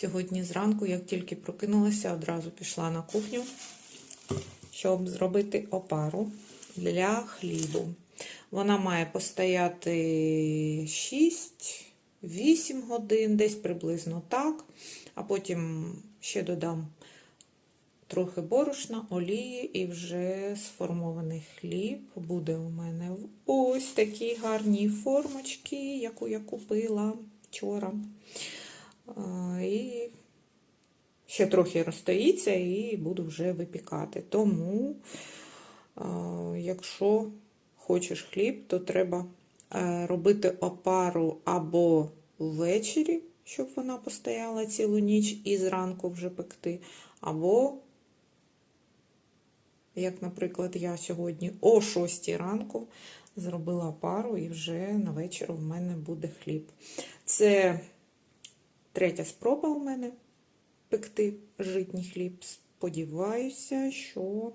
Сьогодні зранку, як тільки прокинулася, одразу пішла на кухню, щоб зробити опару для хлібу. Вона має постояти 6-8 годин, десь приблизно так. А потім ще додам трохи борошна, олії і вже сформований хліб буде у мене ось такій гарній формочці, яку я купила вчора. І ще трохи розстоїться і буду вже випікати. Тому, якщо хочеш хліб, то треба е, робити опару або ввечері, щоб вона постояла цілу ніч і зранку вже пекти, або, як, наприклад, я сьогодні о 6 ранку зробила пару і вже на вечір у мене буде хліб. Це третя спроба у мене пекти житній хліб. Сподіваюся, що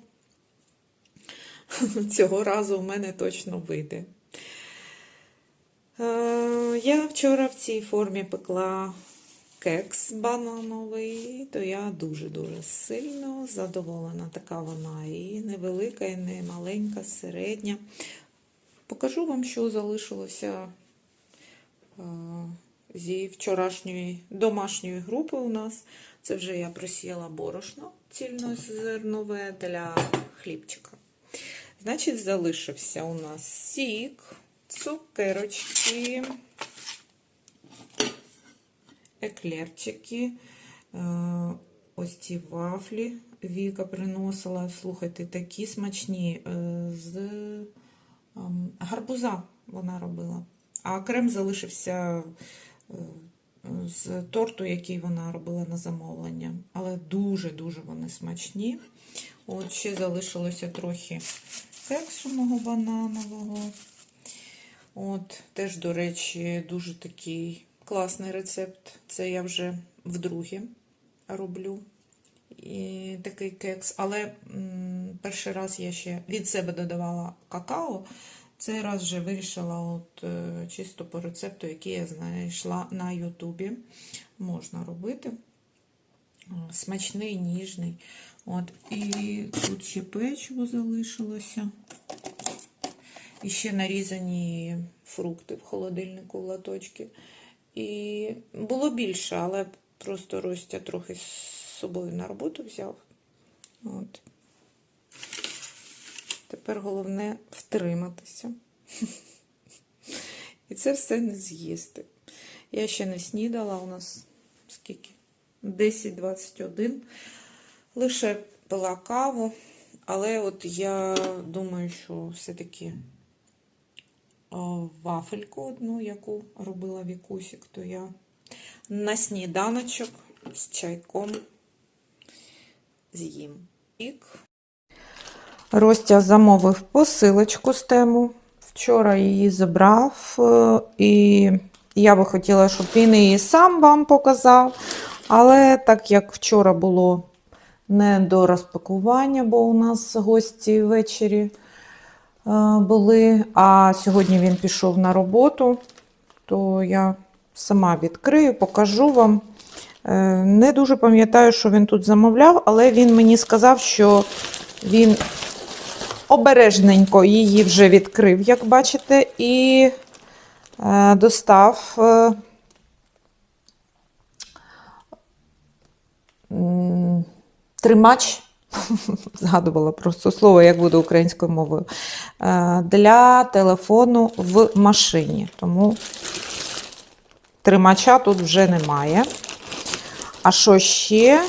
цього разу у мене точно вийде. Е, Я вчора в цій формі пекла кекс банановий, то я дуже-дуже сильно задоволена. Така вона і невелика, і не маленька, середня. Покажу вам, що залишилося е, зі вчорашньої домашньої групи у нас. Це вже я просіяла борошно цільнозернове для хлібчика. Значить, залишився у нас сік, цукерочки, еклерчики, е, ось ці вафлі Віка приносила. Слухайте, такі смачні е, з ем, гарбуза вона робила. А крем залишився з торту, який вона робила на замовлення. Але дуже-дуже вони смачні. От ще залишилося трохи кексу мого бананового. От, теж, до речі, дуже такий класний рецепт. Це я вже вдруге роблю і такий кекс. Але м, перший раз я ще від себе додавала какао. Цей раз вже вирішила от, е, чисто по рецепту, який я знайшла на Ютубі. Можна робити. Смачний, ніжний. От, і тут ще печиво залишилося. І ще нарізані фрукти в холодильнику в латочки. І було більше, але просто Ростя трохи з собою на роботу взяв. От. Тепер головне втриматися. І це все не з'їсти. Я ще не снідала, у нас скільки? 10-21. Лише пила каву, але от я думаю, що все-таки вафельку одну, яку робила Вікусік, то я на сніданочок з чайком з'їм. Ік. Ростя замовив посилочку з тему. Вчора її забрав, е, і я би хотіла, щоб він її сам вам показав. Але так як вчора було не до розпакування, бо у нас гості ввечері е, були, а сьогодні він пішов на роботу, то я сама відкрию, покажу вам. Е, Не дуже пам'ятаю, що він тут замовляв, але він мені сказав, що він обережненько її вже відкрив, як бачите, і е, достав е, тримач. Згадувала просто слово, як буде українською мовою, е, для телефону в машині. Тому тримача тут вже немає. А що ще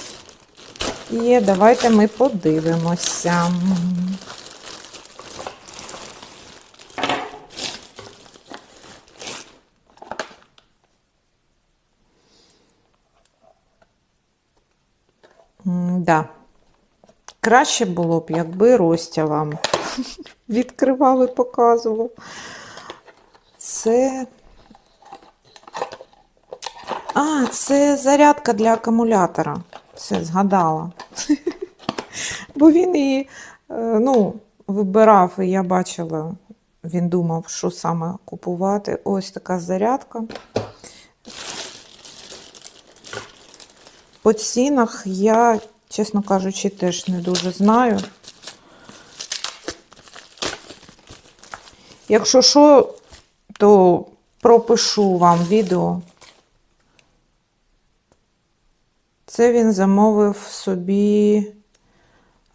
є? Давайте ми подивимося. Да. Краще було б, якби Ростя вам відкривав і показував. Це. А, це зарядка для акумулятора. Все, згадала. Бо він її, е, ну, вибирав, і я бачила, він думав, що саме купувати. Ось така зарядка. по цінах я, чесно кажучи, теж не дуже знаю. Якщо що, то пропишу вам відео. Це він замовив собі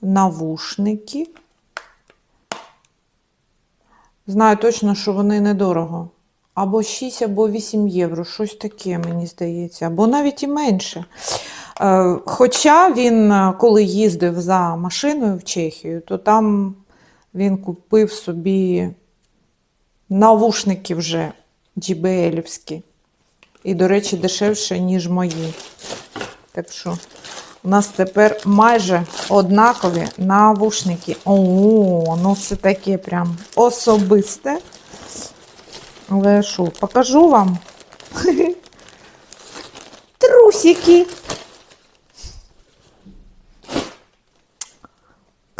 навушники. Знаю точно, що вони недорого. Або 6, або 8 євро. Щось таке, мені здається. Або навіть і менше. Е, Хоча він, е, коли їздив за машиною в Чехію, то там він купив собі навушники вже JBL-івські. І, до речі, дешевше, ніж мої. Так що у нас тепер майже однакові навушники. О, ну це таке прям особисте. Але що, покажу вам. Трусики.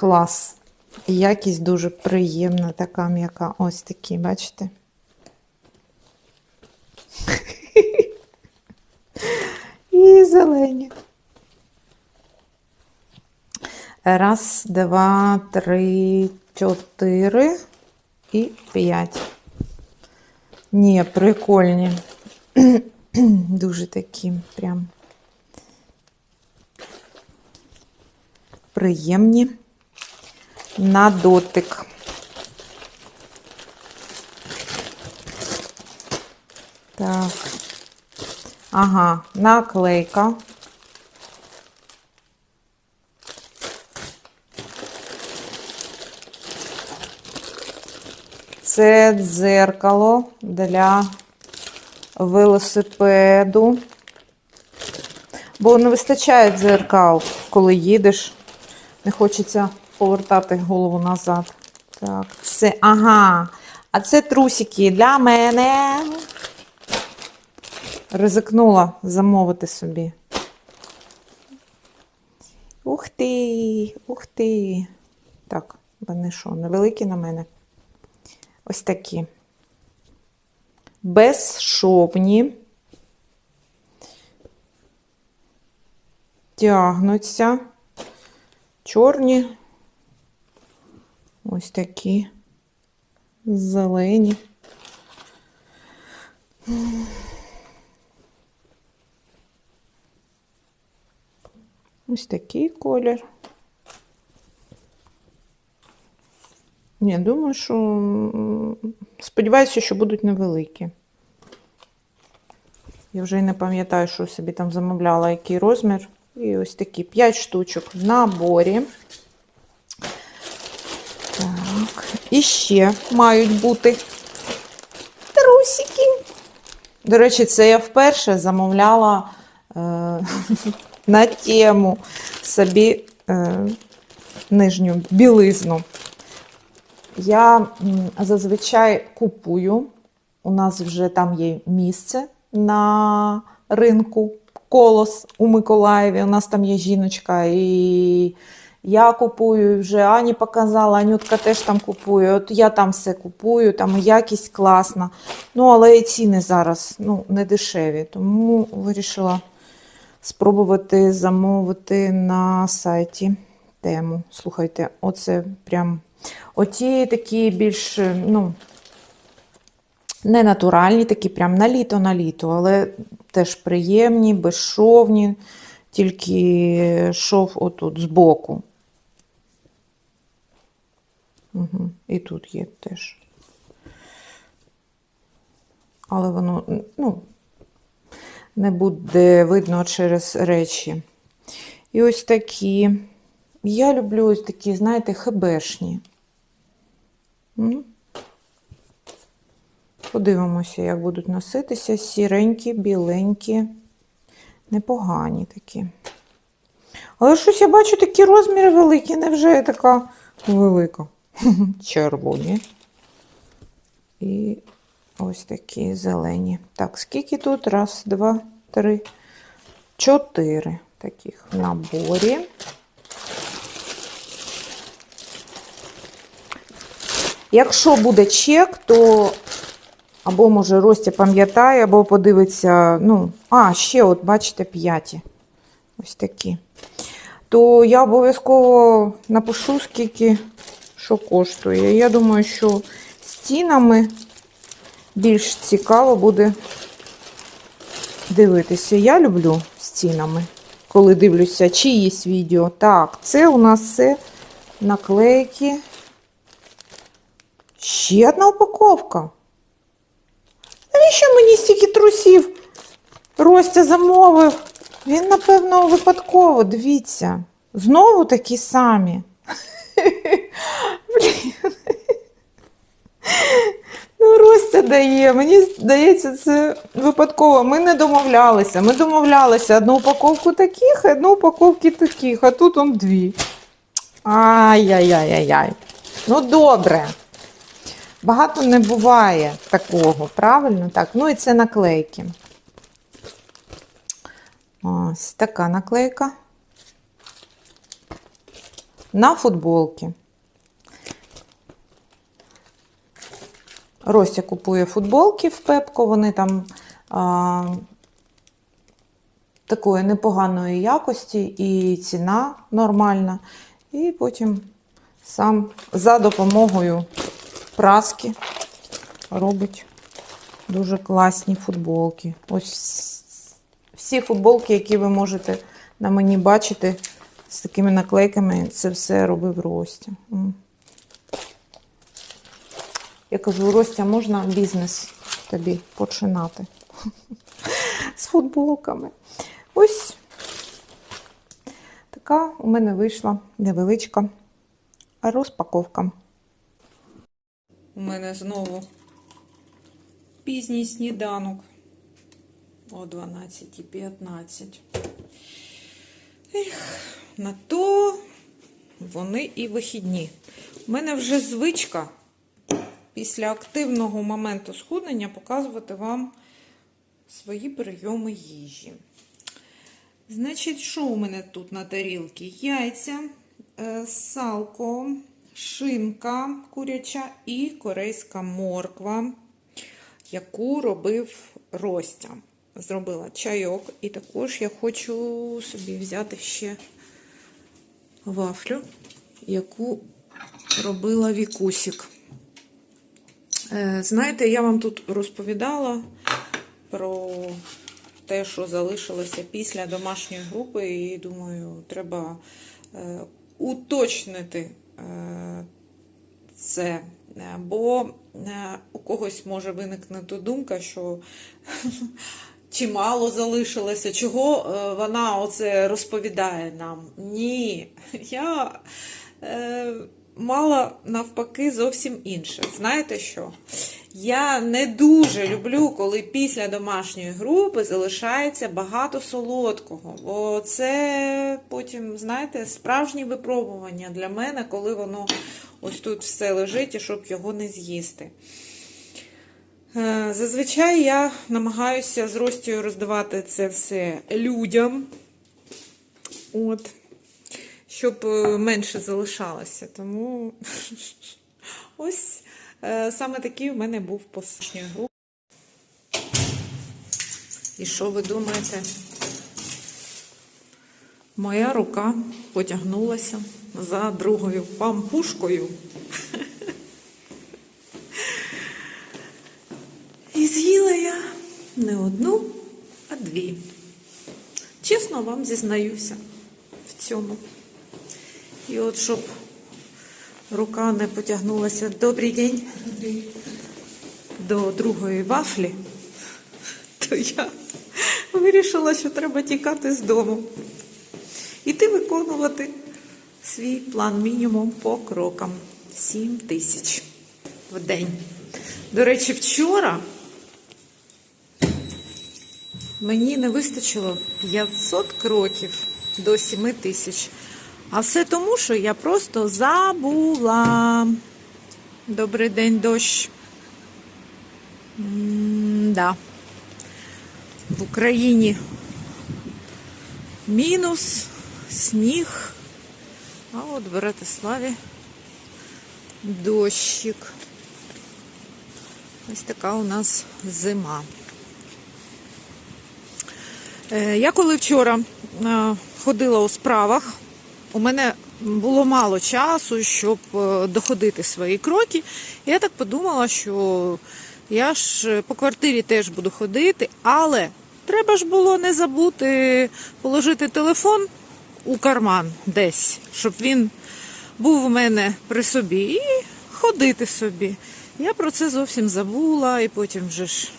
Клас. Якість дуже приємна, така м'яка. Ось такі, бачите? І зелені. Раз, два, три, чотири і п'ять. Ні, прикольні. Дуже такі прям приємні на дотик. Так. Ага, наклейка. Це дзеркало для велосипеду. Бо не вистачає дзеркал, коли їдеш. Не хочеться повертати голову назад. Так, це, ага. А це трусики для мене. Ризикнула замовити собі. Ух ти, ух ти. Так, вони що, невеликі на мене? Ось такі. Безшовні. Тягнуться. Чорні. Ось такі. Зелені. Ось такий колір. Ні, думаю, що сподіваюся, що будуть невеликі. Я вже й не пам'ятаю, що собі там замовляла, який розмір. І ось такі 5 штучок в наборі. Так. І ще мають бути трусики. До речі, це я вперше замовляла е, на тему собі е, нижню білизну. Я зазвичай купую. У нас вже там є місце на ринку Колос у Миколаєві. У нас там є жіночка, і я купую, вже Ані показала, Анютка теж там купує. От я там все купую, там якість класна. Ну, але і ціни зараз ну, не дешеві. Тому вирішила спробувати замовити на сайті тему. Слухайте, оце прям. Оті такі більш, ну, не натуральні, такі прям на літо на літо, але теж приємні, безшовні, тільки шов отут збоку. Угу. І тут є теж. Але воно, ну, не буде видно через речі. І ось такі. Я люблю ось такі, знаєте, хебешні. Подивимося, як будуть носитися. Сіренькі, біленькі, непогані такі. Але щось я бачу такі розміри великі, невже я така велика? Червоні. І ось такі зелені. Так, скільки тут? Раз, два, три, чотири таких в наборі. Якщо буде чек, то або, може, Ростя пам'ятає, або подивиться, ну, а, ще, от, бачите, п'яті. ось такі. То я обов'язково напишу, скільки що коштує. Я думаю, що стінами більш цікаво буде дивитися. Я люблю стінами, коли дивлюся чиїсь відео. Так, це у нас все наклейки. Ще одна упаковка. Навіщо мені стільки трусів? Ростя замовив. Він, напевно, випадково, дивіться. Знову такі самі. Блін. Ну, Ростя дає. Мені здається, це випадково. Ми не домовлялися. Ми домовлялися одну упаковку таких, одну упаковку таких, а тут он дві. Ай-яй-яй-яй-яй. Ну, добре. Багато не буває такого, правильно? Так, ну і це наклейки. Ось така наклейка. На футболки. Ростя купує футболки в Пепко, вони там а, такої непоганої якості і ціна нормальна. І потім сам за допомогою праски робить дуже класні футболки. Ось всі футболки, які ви можете на мені бачити з такими наклейками, це все робив Ростя. Я кажу, Ростя, можна бізнес тобі починати з футболками. Ось така у мене вийшла невеличка розпаковка. У мене знову пізній сніданок о 12.15. Ех, на то вони і вихідні. У мене вже звичка після активного моменту схуднення показувати вам свої прийоми їжі. Значить, що у мене тут на тарілці? Яйця, е, салко, шинка куряча і корейська морква, яку робив Ростя. Зробила чайок, і також я хочу собі взяти ще вафлю, яку робила Вікусік. Е, Знаєте, я вам тут розповідала про те, що залишилося після домашньої групи, і думаю, треба е, уточнити е, це. Бо у когось може виникнути думка, що чимало залишилося, чого вона оце розповідає нам. Ні, я мала навпаки зовсім інше. Знаєте що? Я не дуже люблю, коли після домашньої групи залишається багато солодкого. Бо це потім, знаєте, справжнє випробування для мене, коли воно ось тут все лежить і щоб його не з'їсти. Е, Зазвичай я намагаюся з Ростю роздавати це все людям. От. Щоб е, менше залишалося. Тому ось е, саме такий у мене був посадньої групи. І що ви думаєте? Моя рука потягнулася за другою пампушкою. І з'їла я не одну, а дві. Чесно вам зізнаюся в цьому. І от щоб рука не потягнулася добрий день до другої вафлі, то я вирішила, що треба тікати з дому. Іти виконувати свій план мінімум по крокам. 7 тисяч в день. До речі, вчора мені не вистачило 500 кроків до 7 тисяч. А все тому, що я просто забула. Добрий день, дощ. М-да. В Україні мінус, сніг. А от в Братиславі дощик. Ось така у нас зима. Е, Я коли вчора е, ходила у справах, у мене було мало часу, щоб е, доходити свої кроки. Я так подумала, що я ж е, по квартирі теж буду ходити, але треба ж було не забути положити телефон у карман десь, щоб він був у мене при собі і ходити собі. Я про це зовсім забула і потім вже ж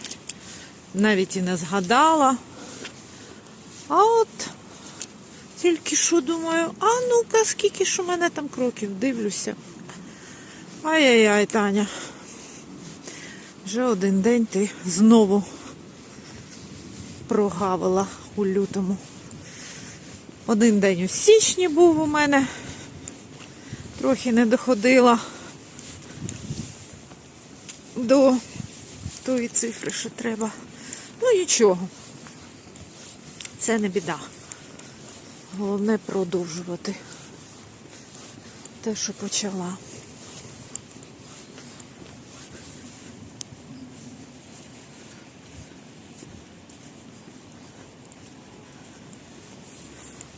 навіть і не згадала. А от тільки що думаю, а ну-ка, скільки ж у мене там кроків, дивлюся. Ай-яй-яй, Таня. Вже один день ти знову прогавила у лютому. Один день у січні був у мене. Трохи не доходила до тої цифри, що треба. Ну нічого. Це не біда. Головне продовжувати те, що почала.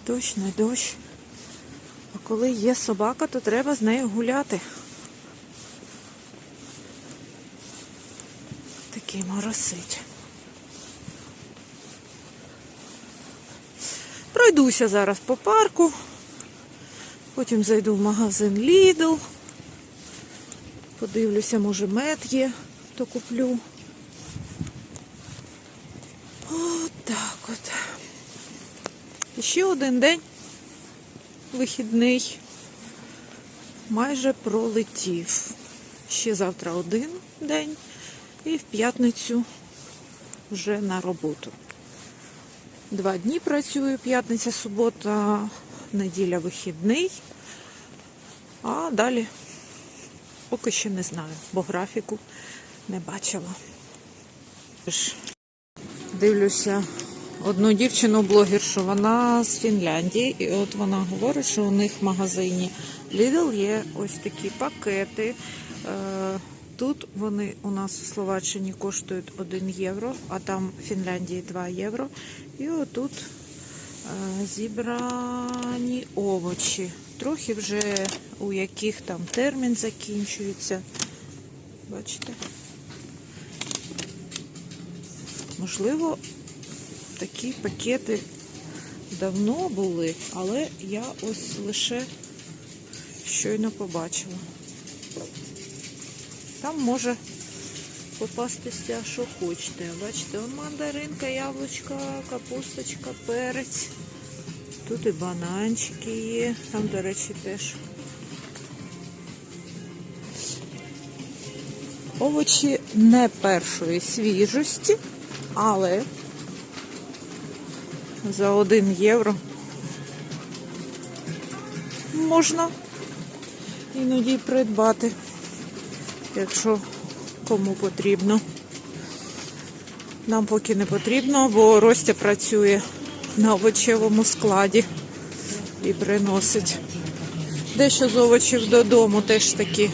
Дощ, не дощ. А коли є собака, то треба з нею гуляти. Такий моросить. Пройдуся зараз по парку. Потім зайду в магазин Lidl. Подивлюся, може мед є, то куплю. От так от. Ще один день вихідний майже пролетів. Ще завтра один день і в п'ятницю вже на роботу. Два дні працюю, п'ятниця, субота, неділя вихідний. А далі поки ще не знаю, бо графіку не бачила. Дивлюся одну дівчину блогершу, вона з Фінляндії, і от вона говорить, що у них в магазині Lidl є ось такі пакети. Тут вони у нас в Словаччині коштують 1 євро, а там в Фінляндії 2 євро. І отут е, зібрані овочі. Трохи вже у яких там термін закінчується. Бачите? Можливо, такі пакети давно були, але я ось лише щойно побачила. Там може попастися, що хочете. Бачите, он мандаринка, яблучка, капусточка, перець. Тут і бананчики є. Там, до речі, теж. Овочі не першої свіжості, але за 1 євро можна іноді придбати якщо кому потрібно. Нам поки не потрібно, бо Ростя працює на овочевому складі і приносить. Дещо з овочів додому теж такі,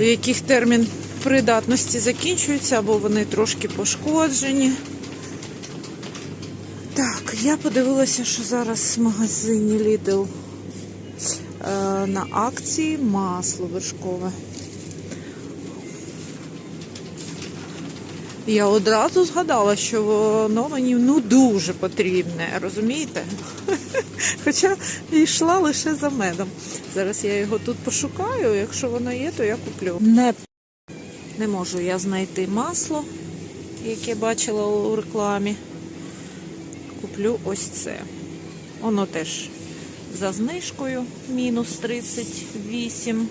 у яких термін придатності закінчується, або вони трошки пошкоджені. Так, я подивилася, що зараз в магазині Lidl е, на акції масло вершкове. Я одразу згадала, що воно мені ну дуже потрібне, розумієте? Хоча йшла лише за медом. Зараз я його тут пошукаю, якщо воно є, то я куплю. Не, не можу я знайти масло, яке бачила у рекламі. Куплю ось це. Воно теж за знижкою мінус 38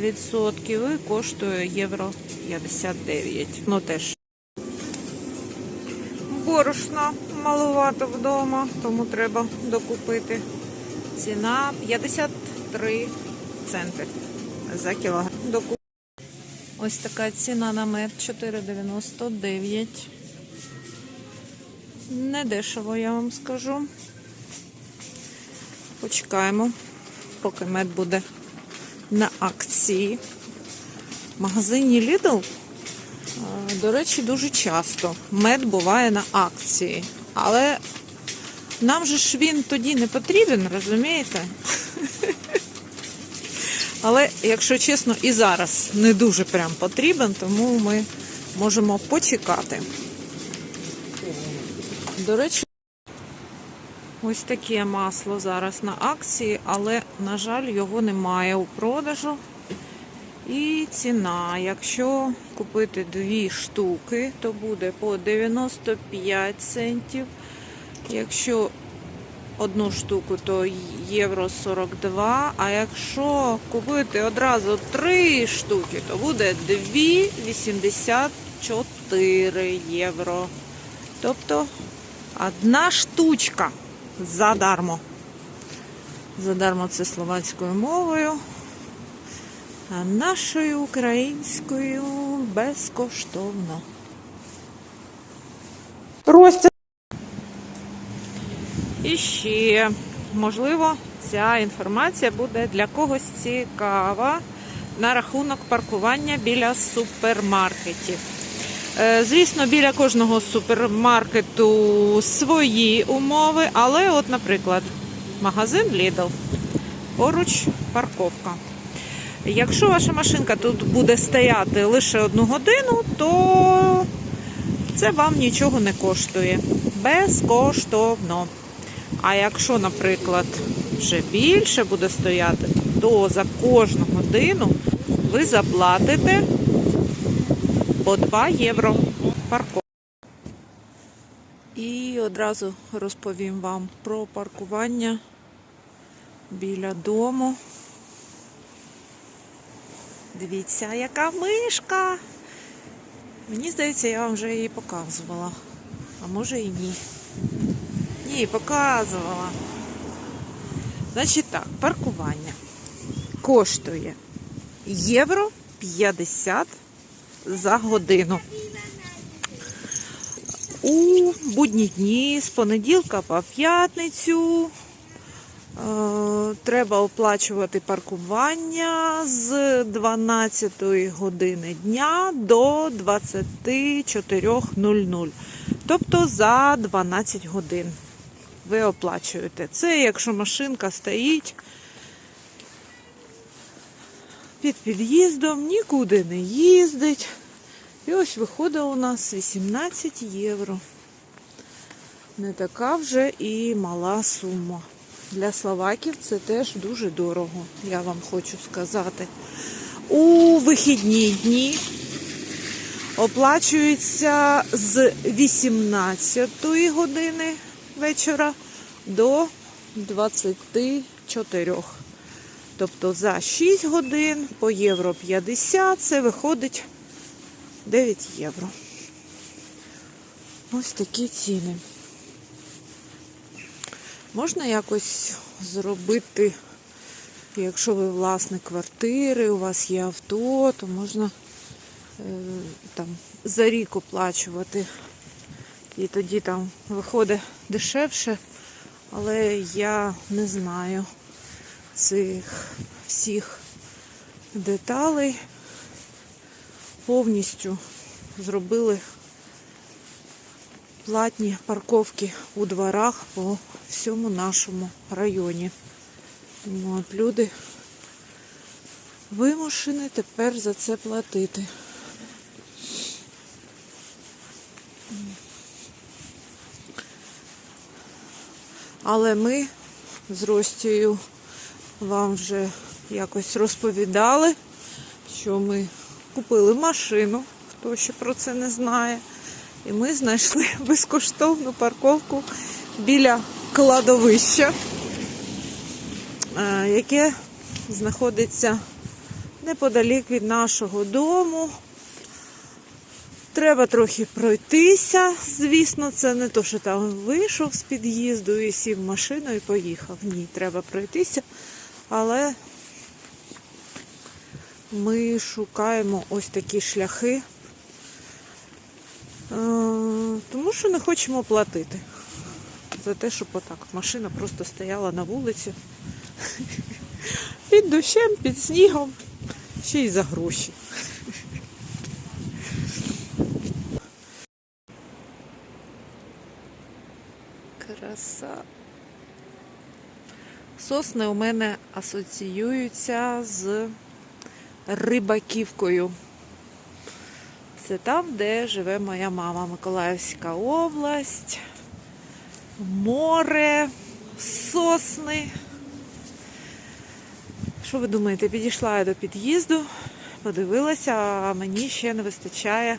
відсотків і коштує євро 59. Ну теж борошна маловато вдома, тому треба докупити. Ціна 53 центи за кілограм. Ось така ціна на мед 4,99. Не дешево, я вам скажу. Почекаємо, поки мед буде на акції. В магазині Lidl, до речі, дуже часто мед буває на акції. Але нам же ж він тоді не потрібен, розумієте? Але, якщо чесно, і зараз не дуже прям потрібен, тому ми можемо почекати. До речі, ось таке масло зараз на акції, але, на жаль, його немає у продажу. І ціна, якщо купити дві штуки, то буде по 95 центів. Якщо одну штуку, то євро 42. А якщо купити одразу три штуки, то буде 2,84 євро. Тобто одна штучка задармо. Задармо це словацькою мовою. А нашою українською безкоштовно. Ростя. І ще, можливо, ця інформація буде для когось цікава на рахунок паркування біля супермаркетів. Е, Звісно, біля кожного супермаркету свої умови, але, от, наприклад, магазин Lidl, поруч парковка. Якщо ваша машинка тут буде стояти лише одну годину, то це вам нічого не коштує. Безкоштовно. А якщо, наприклад, вже більше буде стояти, то за кожну годину ви заплатите по 2 євро парковку. І одразу розповім вам про паркування біля дому. Дивіться, яка мишка. Мені здається, я вам вже її показувала. А може і ні. Ні, показувала. Значить так, паркування коштує євро 50 за годину. У будні дні з понеділка по п'ятницю треба оплачувати паркування з 12 години дня до 24.00. Тобто за 12 годин ви оплачуєте. Це якщо машинка стоїть під під'їздом, нікуди не їздить. І ось виходить у нас 18 євро. Не така вже і мала сума. Для словаків це теж дуже дорого, я вам хочу сказати. У вихідні дні оплачується з 18 години вечора до 24. Тобто за 6 годин по євро 50 це виходить 9 євро. Ось такі ціни. Можна якось зробити, якщо ви власник квартири, у вас є авто, то можна е, там за рік оплачувати. І тоді там виходить дешевше, але я не знаю цих всіх деталей. Повністю зробили платні парковки у дворах по всьому нашому районі. От люди вимушені тепер за це платити. Але ми з Ростією вам вже якось розповідали, що ми купили машину, хто ще про це не знає. І ми знайшли безкоштовну парковку біля кладовища, е, яке знаходиться неподалік від нашого дому. Треба трохи пройтися. Звісно, це не то, що там вийшов з під'їзду і сів машину і поїхав. Ні, треба пройтися. Але ми шукаємо ось такі шляхи, тому що не хочемо платити за те, щоб отак машина просто стояла на вулиці під дощем, під снігом, ще й за гроші. Краса. Сосни у мене асоціюються з Рибаківкою. Це там, де живе моя мама. Миколаївська область, море, сосни. Що ви думаєте, підійшла я до під'їзду, подивилася, а мені ще не вистачає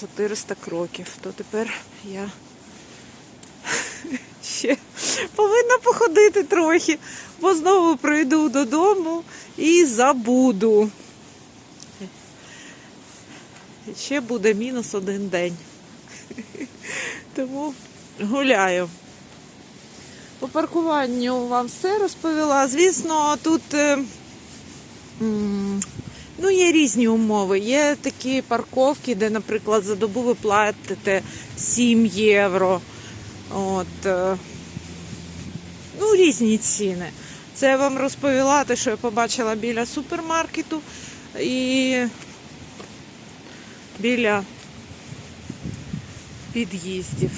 400 кроків. То тепер я ще повинна походити трохи, бо знову прийду додому і забуду. Ще буде мінус один день. Тому гуляю. По паркуванню вам все розповіла. Звісно, тут е, ну, є різні умови. Є такі парковки, де, наприклад, за добу ви платите 7 євро. От, е, ну, різні ціни. Це я вам розповіла, те, що я побачила біля супермаркету і біля під'їздів.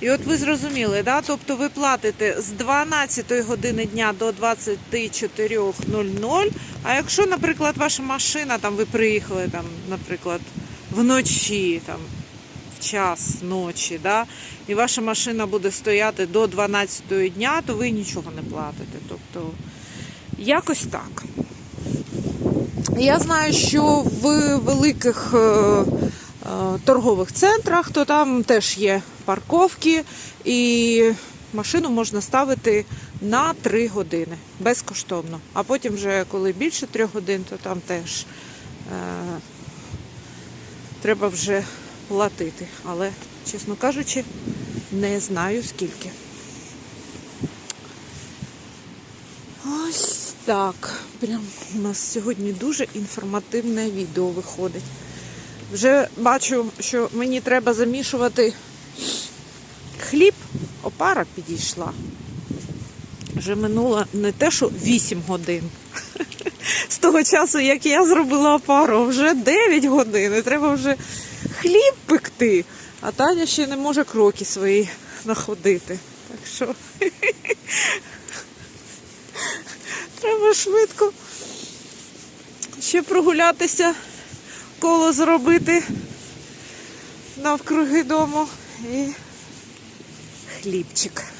І от ви зрозуміли, да? тобто ви платите з 12 години дня до 24.00. А якщо, наприклад, ваша машина, там ви приїхали, там, наприклад, вночі, там, в час ночі, да? і ваша машина буде стояти до 12 дня, то ви нічого не платите. Тобто, якось так. Я знаю, що в великих е, е, торгових центрах, то там теж є парковки, і машину можна ставити на 3 години безкоштовно. А потім, вже коли більше 3 годин, то там теж е, треба вже платити. Але, чесно кажучи, не знаю скільки. Ось так. Прям у нас сьогодні дуже інформативне відео виходить. Вже бачу, що мені треба замішувати хліб. Опара підійшла. Вже минуло не те, що 8 годин. З того часу, як я зробила опару, вже 9 годин. І треба вже хліб пекти. А Таня ще не може кроки свої находити. Так що треба швидко ще прогулятися, коло зробити навкруги дому і хлібчик.